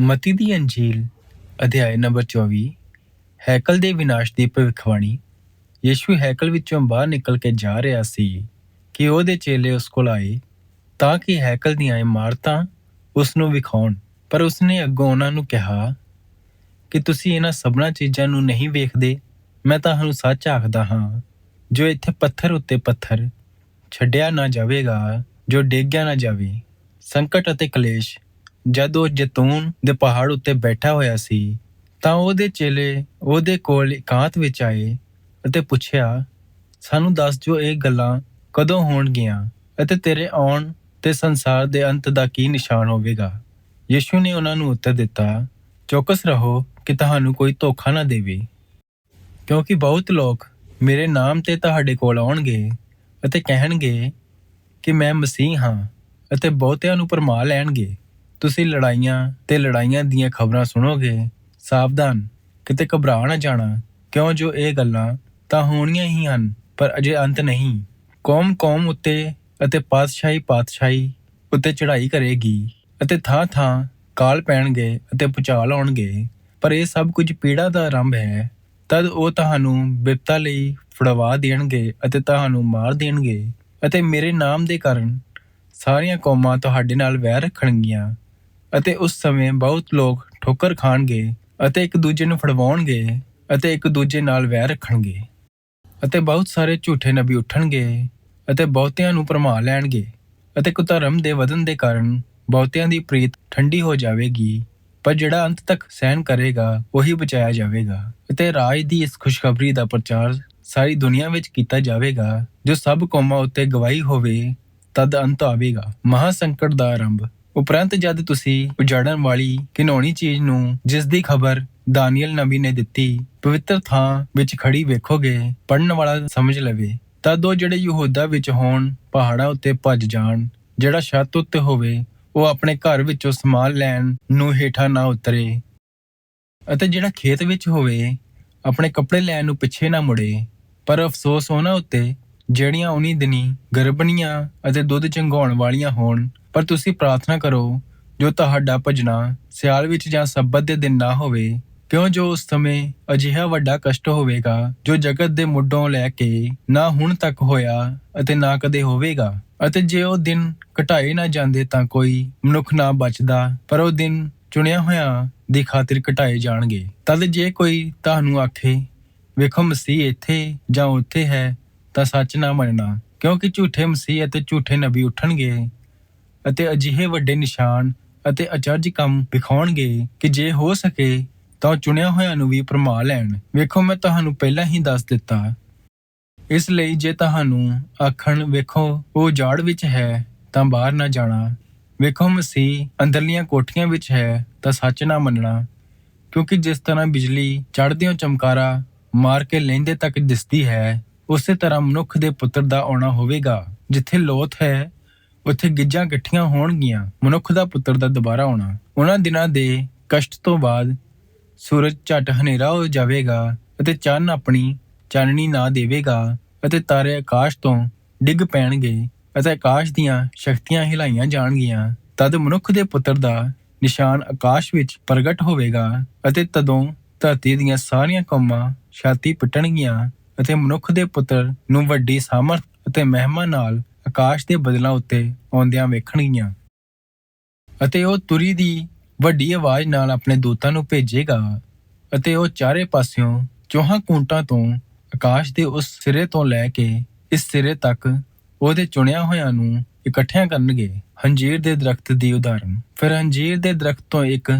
ਮਤੀ ਦੀ ਅੰਜੀਲ, ਅਧਿਆਇ ਨੰਬਰ 24 ਹੈਕਲ ਦੇ ਵਿਨਾਸ਼ ਦੀ ਭਵਿੱਖਬਾਣੀ। ਯੀਸ਼ੂ ਹੈਕਲ ਵਿੱਚੋਂ ਬਾਹਰ ਨਿਕਲ ਕੇ ਜਾ ਰਿਹਾ ਸੀ ਕਿ ਉਹਦੇ ਚੇਲੇ ਉਸ ਕੋਲ ਆਏ ਤਾਂ ਕਿ ਹੈਕਲ ਦੀਆਂ ਇਮਾਰਤਾਂ ਉਸ ਨੂੰ ਵਿਖਾਉਣ। ਪਰ ਉਸਨੇ ਅੱਗੋਂ ਉਹਨਾਂ ਨੂੰ ਕਿਹਾ ਕਿ ਤੁਸੀਂ ਇਹਨਾਂ ਸਭਨਾ ਚੀਜ਼ਾਂ ਨੂੰ ਨਹੀਂ ਵੇਖਦੇ, ਮੈਂ ਤੁਹਾਨੂੰ ਸੱਚ ਆਖਦਾ ਹਾਂ, ਜੋ ਇੱਥੇ ਪੱਥਰ ਉੱਤੇ ਪੱਥਰ ਛੱਡਿਆ ਨਾ ਜਾਵੇਗਾ, ਜੋ ਡੇਗਿਆ ਨਾ ਜਾਵੇ। ਸੰਕਟ ਅਤੇ ਕਲੇਸ਼ ਜਦ ਉਹ ਜੈਤੂਨ ਦੇ ਪਹਾੜ ਉੱਤੇ ਬੈਠਾ ਹੋਇਆ ਸੀ, ਤਾਂ ਉਹਦੇ ਚੇਲੇ ਉਹਦੇ ਕੋਲ ਇਕਾਂਤ ਵਿੱਚ ਆਏ ਅਤੇ ਪੁੱਛਿਆ, ਸਾਨੂੰ ਦੱਸ ਜੋ ਇਹ ਗੱਲਾਂ ਕਦੋਂ ਹੋਣਗੀਆਂ ਅਤੇ ਤੇਰੇ ਆਉਣ ਤੇ ਸੰਸਾਰ ਦੇ ਅੰਤ ਦਾ ਕੀ ਨਿਸ਼ਾਨ ਹੋਵੇਗਾ? ਯੀਸ਼ੂ ਨੇ ਉਹਨਾਂ ਨੂੰ ਉੱਤਰ ਦਿੱਤਾ, ਚੌਕਸ ਰਹੋ ਕਿ ਤੁਹਾਨੂੰ ਕੋਈ ਧੋਖਾ ਨਾ ਦੇਵੇ, ਕਿਉਂਕਿ ਬਹੁਤ ਲੋਕ ਮੇਰੇ ਨਾਮ ਤੇ ਤੁਹਾਡੇ ਕੋਲ ਆਉਣਗੇ ਅਤੇ ਕਹਿਣਗੇ ਕਿ ਮੈਂ ਮਸੀਹ ਹਾਂ ਅਤੇ ਬਹੁਤਿਆਂ ਨੂੰ ਪਰਮਾ ਲੈਣਗੇ। ਤੁਸੀਂ ਲੜਾਈਆਂ ਤੇ ਲੜਾਈਆਂ ਦੀਆਂ ਖਬਰਾਂ ਸੁਣੋਗੇ, ਸਾਵਧਾਨ, ਕਿਤੇ ਘਬਰਾ ਨਾ ਜਾਣਾ। ਕਿਉਂ ਜੋ ਇਹ ਗੱਲਾਂ ਤਾਂ ਹੋਣੀਆਂ ਹੀ ਹਨ, ਪਰ ਅਜੇ ਅੰਤ ਨਹੀਂ। ਕੌਮ ਕੌਮ ਉੱਤੇ ਅਤੇ ਪਾਤਸ਼ਾਹੀ ਪਾਤਸ਼ਾਹੀ ਉੱਤੇ ਚੜ੍ਹਾਈ ਕਰੇਗੀ ਅਤੇ ਥਾਂ ਥਾਂ ਕਾਲ ਪੈਣਗੇ ਅਤੇ ਪੁਚਾਲ ਆਉਣਗੇ। ਪਰ ਇਹ ਸਭ ਕੁਝ ਪੀੜਾ ਦਾ ਆਰੰਭ ਹੈ। ਤਦ ਉਹ ਤੁਹਾਨੂੰ ਬਿਪਤਾ ਲਈ ਫੜਵਾ ਦੇਣਗੇ ਅਤੇ ਤੁਹਾਨੂੰ ਮਾਰ ਦੇਣਗੇ ਅਤੇ ਮੇਰੇ ਨਾਮ ਦੇ ਕਾਰਨ ਸਾਰੀਆਂ ਕੌਮਾਂ ਤੁਹਾਡੇ ਨਾਲ ਵੈਰ ਰੱਖਣਗੀਆਂ। ਅਤੇ ਉਸ ਸਮੇਂ ਬਹੁਤ ਲੋਕ ਠੋਕਰ ਖਾਣਗੇ ਅਤੇ ਇੱਕ ਦੂਜੇ ਨੂੰ ਫੜਵਾਉਣਗੇ ਅਤੇ ਇੱਕ ਦੂਜੇ ਨਾਲ ਵੈਰ ਰੱਖਣਗੇ ਅਤੇ ਬਹੁਤ ਸਾਰੇ ਝੂਠੇ ਨਬੀ ਉੱਠਣਗੇ ਅਤੇ ਬਹੁਤਿਆਂ ਨੂੰ ਭਰਮਾ ਲੈਣਗੇ ਅਤੇ ਕੁਧਰਮ ਦੇ ਵਧਨ ਦੇ ਕਾਰਨ ਬਹੁਤਿਆਂ ਦੀ ਪ੍ਰੀਤ ਠੰਡੀ ਹੋ ਜਾਵੇਗੀ, ਪਰ ਜਿਹੜਾ ਅੰਤ ਤੱਕ ਸਹਿਨ ਕਰੇਗਾ, ਉਹੀ ਬਚਾਇਆ ਜਾਵੇਗਾ ਅਤੇ ਰਾਜ ਦੀ ਇਸ ਖੁਸ਼ਖਬਰੀ ਦਾ ਪ੍ਰਚਾਰ ਸਾਰੀ ਦੁਨੀਆ ਵਿੱਚ ਕੀਤਾ ਜਾਵੇਗਾ, ਜੋ ਸਭ ਕੌਮਾਂ ਉੱਤੇ ਗਵਾਹੀ ਹੋਵੇ ਤਦ ਅੰਤ ਆਵੇਗਾ। ਮਹਾ ਸੰਕਟ ਦਾ ਆਰੰਭ ਉਪਰੰਤ ਜਦ ਤੁਸੀਂ ਉਜਾੜਨ ਵਾਲੀ ਘਿਨੌਣੀ ਚੀਜ਼ ਨੂੰ ਜਿਸ ਦੀ ਖਬਰ ਦਾਨੀਅਲ ਨਬੀ ਨੇ ਦਿੱਤੀ, ਪਵਿੱਤਰ ਥਾਂ ਵਿੱਚ ਖੜੀ ਵੇਖੋਗੇ ਪੜਨ ਵਾਲਾ ਸਮਝ ਲਵੇ, ਤਦ ਉਹ ਜਿਹੜੇ ਯਹੂਦਾ ਵਿੱਚ ਹੋਣ, ਪਹਾੜਾਂ ਉੱਤੇ ਭੱਜ ਜਾਣ, ਜਿਹੜਾ ਛੱਤ ਉੱਤੇ ਹੋਵੇ, ਉਹ ਆਪਣੇ ਘਰ ਵਿੱਚੋਂ ਸਮਾਨ ਲੈਣ ਨੂੰ ਹੇਠਾਂ ਨਾ ਉਤਰੇ। ਅਤੇ ਜਿਹੜਾ ਖੇਤ ਵਿੱਚ ਹੋਵੇ, ਆਪਣੇ ਕੱਪੜੇ ਲੈਣ ਨੂੰ ਪਿੱਛੇ ਨਾ ਮੁੜੇ, ਪਰ ਅਫਸੋਸ ਉਹਨਾਂ ਉੱਤੇ ਜਿਹੜੀਆਂ ਉਨੀ ਦਿਨੀਂ ਗਰਭਣੀਆਂ ਅਤੇ ਦੁੱਧ ਚੁੰਘਾਉਣ ਵਾਲੀਆਂ ਹੋਣ, ਪਰ ਤੁਸੀਂ ਪ੍ਰਾਰਥਨਾ ਕਰੋ, ਜੋ ਤੁਹਾਡਾ ਭਜਣਾ ਸਿਆਲ ਵਿੱਚ ਜਾਂ ਸਬਤ ਦੇ ਦਿਨ ਨਾ ਹੋਵੇ, ਕਿਉਂ ਜੋ ਉਸ ਸਮੇਂ ਅਜਿਹਾ ਵੱਡਾ ਕਸ਼ਟ ਹੋਵੇਗਾ, ਜੋ ਜਗਤ ਦੇ ਮੁੱਢੋਂ ਲੈ ਕੇ ਨਾ ਹੁਣ ਤੱਕ ਹੋਇਆ ਅਤੇ ਨਾ ਕਦੇ ਹੋਵੇਗਾ? ਅਤੇ ਜੇ ਉਹ ਦਿਨ ਘਟਾਏ ਨਾ ਜਾਂਦੇ ਤਾਂ ਕੋਈ ਮਨੁੱਖ ਨਾ ਬਚਦਾ, ਪਰ ਉਹ ਦਿਨ ਚੁਣਿਆ ਹੋਇਆ ਦੀ ਖਾਤਰ ਘਟਾਏ ਜਾਣਗੇ। ਤਦ ਜੇ ਕੋਈ ਤੁਹਾਨੂੰ ਆਖੇ, ਵੇਖੋ ਮਸੀਹ ਇੱਥੇ ਜਾਂ ਉੱਥੇ ਹੈ ਤਾਂ ਸੱਚ ਨਾ ਮੰਨਣਾ, ਕਿਉਂਕਿ ਝੂਠੇ ਮਸੀਹ ਅਤੇ ਝੂਠੇ ਨਬੀ ਉੱਠਣਗੇ ਅਤੇ ਅਜਿਹੇ ਵੱਡੇ ਨਿਸ਼ਾਨ ਅਤੇ ਅਚਰਜ ਕੰਮ ਵਿਖਾਉਣਗੇ ਕਿ ਜੇ ਹੋ ਸਕੇ ਤਾਂ ਉਹ ਚੁਣਿਆ ਹੋਇਆਂ ਨੂੰ ਵੀ ਪਰਮਾ ਲੈਣ। ਵੇਖੋ, ਮੈਂ ਤੁਹਾਨੂੰ ਪਹਿਲਾਂ ਹੀ ਦੱਸ ਦਿੱਤਾ। ਇਸ ਲਈ ਜੇ ਤੁਹਾਨੂੰ ਆਖਣ, ਵੇਖੋ, ਉਹ ਜਾੜ ਵਿੱਚ ਹੈ, ਤਾਂ ਬਾਹਰ ਨਾ ਜਾਣਾ। ਵੇਖੋ, ਮਸੀਹ ਅੰਦਰਲੀਆਂ ਕੋਠੀਆਂ ਵਿੱਚ ਹੈ, ਤਾਂ ਸੱਚ ਨਾ ਮੰਨਣਾ। ਕਿਉਂਕਿ ਜਿਸ ਤਰ੍ਹਾਂ ਬਿਜਲੀ ਚੜ੍ਹਦਿਆਂ ਚਮਕਾਰਾ ਮਾਰ ਕੇ ਲੈਂਦੇ ਤੱਕ ਦਿਸਦੀ ਹੈ ਉਸੇ ਤਰ੍ਹਾਂ ਮਨੁੱਖ ਦੇ ਪੁੱਤਰ ਦਾ ਆਉਣਾ ਹੋਵੇਗਾ, ਜਿੱਥੇ ਲੋਥ ਹੈ, ਉੱਥੇ ਗਿੱਜਾਂ ਇਕੱਠੀਆਂ ਹੋਣਗੀਆਂ, ਮਨੁੱਖ ਦਾ ਪੁੱਤਰ ਦਾ ਦੁਬਾਰਾ ਆਉਣਾ। ਉਹਨਾਂ ਦਿਨਾਂ ਦੇ ਕਸ਼ਟ ਤੋਂ ਬਾਅਦ ਸੂਰਜ ਝਟ ਹਨੇਰਾ ਹੋ ਜਾਵੇਗਾ ਅਤੇ ਚੰਨ ਆਪਣੀ ਚਾਨਣੀ ਨਾ ਦੇਵੇਗਾ ਅਤੇ ਤਾਰੇ ਆਕਾਸ਼ ਤੋਂ ਡਿੱਗ ਪੈਣਗੇ ਅਤੇ ਆਕਾਸ਼ ਦੀਆਂ ਸ਼ਕਤੀਆਂ ਹਿਲਾਈਆਂ ਜਾਣਗੀਆਂ। ਤਦ ਮਨੁੱਖ ਦੇ ਪੁੱਤਰ ਦਾ ਨਿਸ਼ਾਨ ਆਕਾਸ਼ ਵਿੱਚ ਪ੍ਰਗਟ ਹੋਵੇਗਾ ਅਤੇ ਤਦੋਂ ਧਰਤੀ ਦੀਆਂ ਸਾਰੀਆਂ ਕੌਮਾਂ ਛਾਤੀ ਪਿੱਟਣਗੀਆਂ। ਅਤੇ ਮਨੁੱਖ ਦੇ ਪੁੱਤਰ ਨੂੰ ਵੱਡੀ ਸਾਮਰਥ ਅਤੇ ਮਹਿਮਾ ਨਾਲ ਆਕਾਸ਼ ਦੇ ਬਦਲਾਂ ਉੱਤੇ ਆਉਂਦਿਆਂ ਵੇਖਣਗੀਆਂ। ਅਤੇ ਉਹ ਤੁਰੀ ਦੀ ਵੱਡੀ ਆਵਾਜ਼ ਨਾਲ ਆਪਣੇ ਦੂਤਾਂ ਨੂੰ ਭੇਜੇਗਾ ਅਤੇ ਉਹ ਚਾਰੇ ਪਾਸਿਓਂ ਚੌਹਾਂ ਕੂੰਟਾਂ ਤੋਂ ਆਕਾਸ਼ ਦੇ ਉਸ ਸਿਰੇ ਤੋਂ ਲੈ ਕੇ ਇਸ ਸਿਰੇ ਤੱਕ ਉਹਦੇ ਚੁਣਿਆ ਹੋਇਆਂ ਨੂੰ ਇਕੱਠਿਆਂ ਕਰਨਗੇ। ਹੰਜੀਰ ਦੇ ਦਰਖਤ ਦੀ ਉਦਾਹਰਨ। ਫਿਰ ਹੰਜੀਰ ਦੇ ਦਰਖਤ ਤੋਂ ਇੱਕ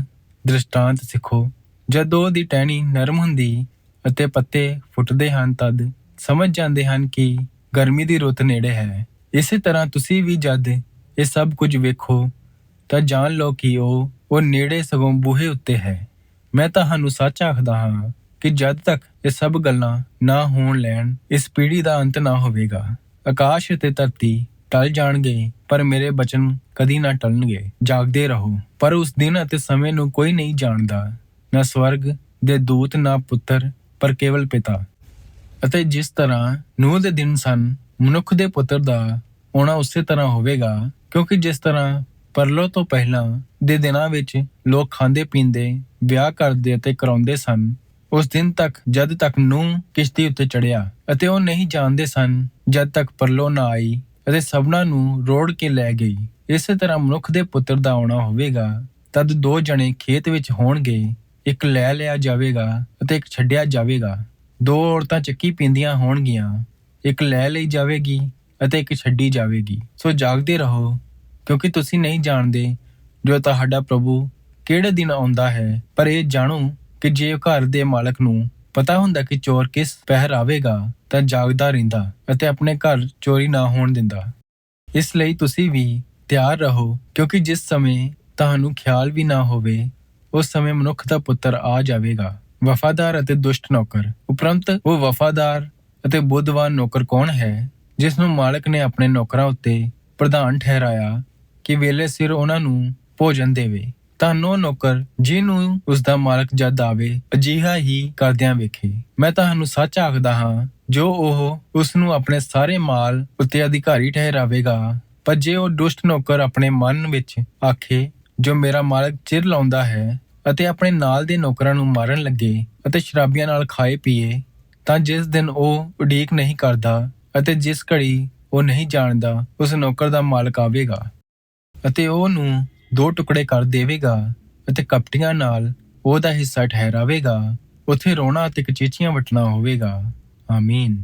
ਦ੍ਰਿਸ਼ਟਾਂਤ ਸਿੱਖੋ। ਜਦੋਂ ਉਹਦੀ ਟਹਿਣੀ ਨਰਮ ਹੁੰਦੀ ਅਤੇ ਪੱਤੇ ਫੁੱਟਦੇ ਹਨ, ਤਦ ਸਮਝ ਜਾਂਦੇ ਹਨ ਕਿ ਗਰਮੀ ਦੀ ਰੁੱਤ ਨੇੜੇ ਹੈ। ਇਸੇ ਤਰ੍ਹਾਂ ਤੁਸੀਂ ਵੀ ਜਦ ਇਹ ਸਭ ਕੁਝ ਵੇਖੋ, ਤਾਂ ਜਾਣ ਲਓ ਕਿ ਉਹ ਉਹ ਨੇੜੇ ਸਗੋਂ ਬੂਹੇ ਉੱਤੇ ਹੈ। ਮੈਂ ਤੁਹਾਨੂੰ ਸੱਚ ਆਖਦਾ ਹਾਂ ਕਿ ਜਦ ਤੱਕ ਇਹ ਸਭ ਗੱਲਾਂ ਨਾ ਹੋਣ ਲੈਣ, ਇਸ ਪੀੜ੍ਹੀ ਦਾ ਅੰਤ ਨਾ ਹੋਵੇਗਾ। ਆਕਾਸ਼ ਅਤੇ ਧਰਤੀ ਟਲ ਜਾਣਗੇ, ਪਰ ਮੇਰੇ ਬਚਨ ਕਦੀ ਨਾ ਟਲਣਗੇ। ਜਾਗਦੇ ਰਹੋ, ਪਰ ਉਸ ਦਿਨ ਅਤੇ ਸਮੇਂ ਨੂੰ ਕੋਈ ਨਹੀਂ ਜਾਣਦਾ, ਨਾ ਸਵਰਗ ਦੇ ਦੂਤ, ਨਾ ਪੁੱਤਰ ਪਰ ਕੇਵਲ ਪਿਤਾ। ਅਤੇ ਜਿਸ ਤਰ੍ਹਾਂ ਨੂਹ ਦੇ ਦਿਨ ਸਨ, ਮਨੁੱਖ ਦੇ ਪੁੱਤਰ ਦਾ ਆਉਣਾ ਉਸੇ ਤਰ੍ਹਾਂ ਹੋਵੇਗਾ, ਕਿਉਂਕਿ ਜਿਸ ਤਰ੍ਹਾਂ ਪਰਲੋ ਤੋਂ ਪਹਿਲਾਂ ਦੇ ਦਿਨਾਂ ਵਿੱਚ ਲੋਕ ਖਾਂਦੇ ਪੀਂਦੇ, ਵਿਆਹ ਕਰਦੇ ਅਤੇ ਕਰਾਉਂਦੇ ਸਨ, ਉਸ ਦਿਨ ਤੱਕ ਜਦ ਤੱਕ ਨੂੰਹ ਕਿਸ਼ਤੀ ਉੱਤੇ ਚੜਿਆ ਅਤੇ ਉਹ ਨਹੀਂ ਜਾਣਦੇ ਸਨ, ਜਦ ਤੱਕ ਪਰਲੋ ਨਾ ਆਈ ਅਤੇ ਸਭਨਾਂ ਨੂੰ ਰੋੜ ਕੇ ਲੈ ਗਈ। ਇਸੇ ਤਰ੍ਹਾਂ ਮਨੁੱਖ ਦੇ ਪੁੱਤਰ ਦਾ ਆਉਣਾ ਹੋਵੇਗਾ, ਤਦ ਦੋ ਜਣੇ ਖੇਤ ਵਿੱਚ ਹੋਣਗੇ ਇੱਕ ਲੈ ਲਿਆ ਜਾਵੇਗਾ ਅਤੇ ਇੱਕ ਛੱਡਿਆ ਜਾਵੇਗਾ। ਦੋ ਔਰਤਾਂ ਚੱਕੀ ਪੀਂਦੀਆਂ ਹੋਣਗੀਆਂ, ਇੱਕ ਲੈ ਲਈ ਜਾਵੇਗੀ ਅਤੇ ਇੱਕ ਛੱਡੀ ਜਾਵੇਗੀ। ਸੋ ਜਾਗਦੇ ਰਹੋ, ਕਿਉਂਕਿ ਤੁਸੀਂ ਨਹੀਂ ਜਾਣਦੇ ਜੋ ਤੁਹਾਡਾ ਪ੍ਰਭੂ ਕਿਹੜੇ ਦਿਨ ਆਉਂਦਾ ਹੈ। ਪਰ ਇਹ ਜਾਣੋ ਕਿ ਜੇ ਘਰ ਦੇ ਮਾਲਕ ਨੂੰ ਪਤਾ ਹੁੰਦਾ ਕਿ ਚੋਰ ਕਿਸ ਪਹਿਰ ਆਵੇਗਾ, ਤਾਂ ਜਾਗਦਾ ਰਹਿੰਦਾ ਅਤੇ ਆਪਣੇ ਘਰ ਚੋਰੀ ਨਾ ਹੋਣ ਦਿੰਦਾ। ਇਸ ਲਈ ਤੁਸੀਂ ਵੀ ਤਿਆਰ ਰਹੋ, ਕਿਉਂਕਿ ਜਿਸ ਸਮੇਂ ਤੁਹਾਨੂੰ ਖਿਆਲ ਵੀ ਨਾ ਹੋਵੇ ਉਸ ਸਮੇਂ ਮਨੁੱਖ ਦਾ ਪੁੱਤਰ ਆ ਜਾਵੇਗਾ। ਵਫਾਦਾਰ ਅਤੇ ਦੁਸ਼ਟ ਨੌਕਰ। ਉਪਰੰਤ ਉਹ ਵਫਾਦਾਰ ਅਤੇ ਬੁੱਧਵਾਨ ਨੌਕਰ ਕੌਣ ਹੈ, ਜਿਸ ਨੂੰ ਮਾਲਕ ਨੇ ਆਪਣੇ ਨੌਕਰਾਂ ਉੱਤੇ ਪ੍ਰਧਾਨ ਠਹਿਰਾਇਆ ਕਿ ਵੇਲੇ ਸਿਰ ਉਹਨਾਂ ਨੂੰ ਭੋਜਨ ਦੇਵੇ। ਤਾਂ ਉਹ ਨੌਕਰ ਜਿਹਨੂੰ ਉਸ ਦਾ ਮਾਲਕ ਜਦ ਆਵੇ, ਅਜੀਹਾ ਹੀ ਕਰਦਿਆਂ ਵੇਖੇ। ਮੈਂ ਤੁਹਾਨੂੰ ਸੱਚ ਆਖਦਾ ਹਾਂ, ਜੋ ਉਹ ਉਸ ਨੂੰ ਆਪਣੇ ਸਾਰੇ ਮਾਲ ਉੱਤੇ ਅਧਿਕਾਰੀ ਠਹਿਰਾਵੇਗਾ, ਪਰ ਜੇ ਉਹ ਦੁਸ਼ਟ ਨੌਕਰ ਆਪਣੇ ਮਨ ਵਿੱਚ ਆਖੇ ਜੋ ਮੇਰਾ ਮਾਲਕ ਚਿਰ ਲਾਉਂਦਾ ਹੈ ਅਤੇ ਆਪਣੇ ਨਾਲ ਦੇ ਨੌਕਰਾਂ ਨੂੰ ਮਾਰਨ ਲੱਗੇ ਅਤੇ ਸ਼ਰਾਬੀਆਂ ਨਾਲ ਖਾਏ ਪੀਏ, ਤਾਂ ਜਿਸ ਦਿਨ ਉਹ ਉਡੀਕ ਨਹੀਂ ਕਰਦਾ ਅਤੇ ਜਿਸ ਘੜੀ ਉਹ ਨਹੀਂ ਜਾਣਦਾ, ਉਸ ਨੌਕਰ ਦਾ ਮਾਲਕ ਆਵੇਗਾ ਅਤੇ ਉਹ ਨੂੰ ਦੋ ਟੁਕੜੇ ਕਰ ਦੇਵੇਗਾ ਅਤੇ ਕਪਟੀਆਂ ਨਾਲ ਉਹਦਾ ਹਿੱਸਾ ਠਹਿਰਾਵੇਗਾ, ਉੱਥੇ ਰੋਣਾ ਅਤੇ ਕਚੀਚੀਆਂ ਵਟਣਾ ਹੋਵੇਗਾ। ਆਮੀਨ।